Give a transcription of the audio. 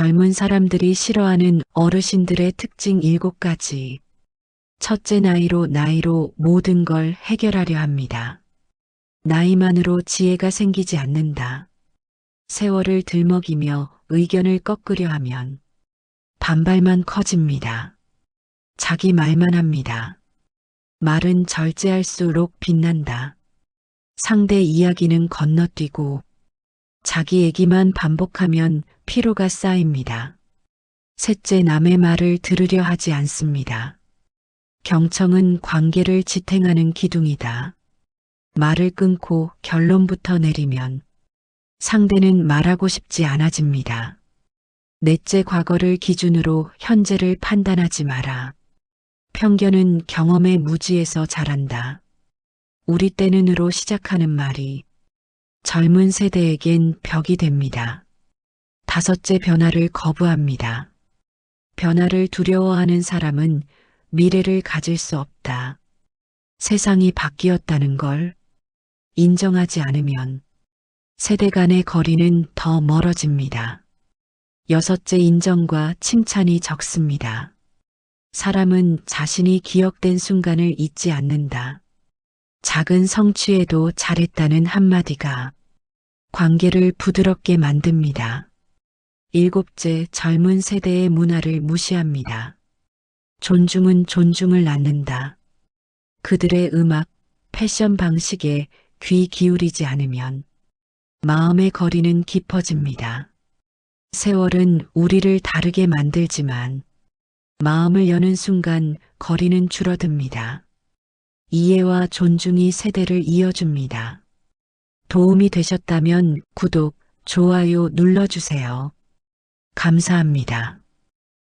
젊은 사람들이 싫어하는 어르신들의 특징 7가지. 첫째 나이로 나이로 모든 걸 해결하려 합니다. 나이만으로 지혜가 생기지 않는다. 세월을 들먹이며 의견을 꺾으려 하면 반발만 커집니다. 자기 말만 합니다. 말은 절제할수록 빛난다. 상대 이야기는 건너뛰고 자기 얘기만 반복하면 피로가 쌓입니다. 셋째 남의 말을 들으려 하지 않습니다. 경청은 관계를 지탱하는 기둥이다. 말을 끊고 결론부터 내리면 상대는 말하고 싶지 않아집니다. 넷째 과거를 기준으로 현재를 판단하지 마라. 편견은 경험의 무지에서 자란다. 우리 때는으로 시작하는 말이 젊은 세대에겐 벽이 됩니다. 다섯째 변화를 거부합니다. 변화를 두려워하는 사람은 미래를 가질 수 없다. 세상이 바뀌었다는 걸 인정하지 않으면 세대 간의 거리는 더 멀어집니다. 여섯째 인정과 칭찬이 적습니다. 사람은 자신이 기억된 순간을 잊지 않는다. 작은 성취에도 잘했다는 한마디가 관계를 부드럽게 만듭니다. 일곱째 젊은 세대의 문화를 무시합니다. 존중은 존중을 낳는다. 그들의 음악, 패션 방식에 귀 기울이지 않으면 마음의 거리는 깊어집니다. 세월은 우리를 다르게 만들지만 마음을 여는 순간 거리는 줄어듭니다. 이해와 존중이 세대를 이어줍니다. 도움이 되셨다면 구독, 좋아요 눌러주세요. 감사합니다.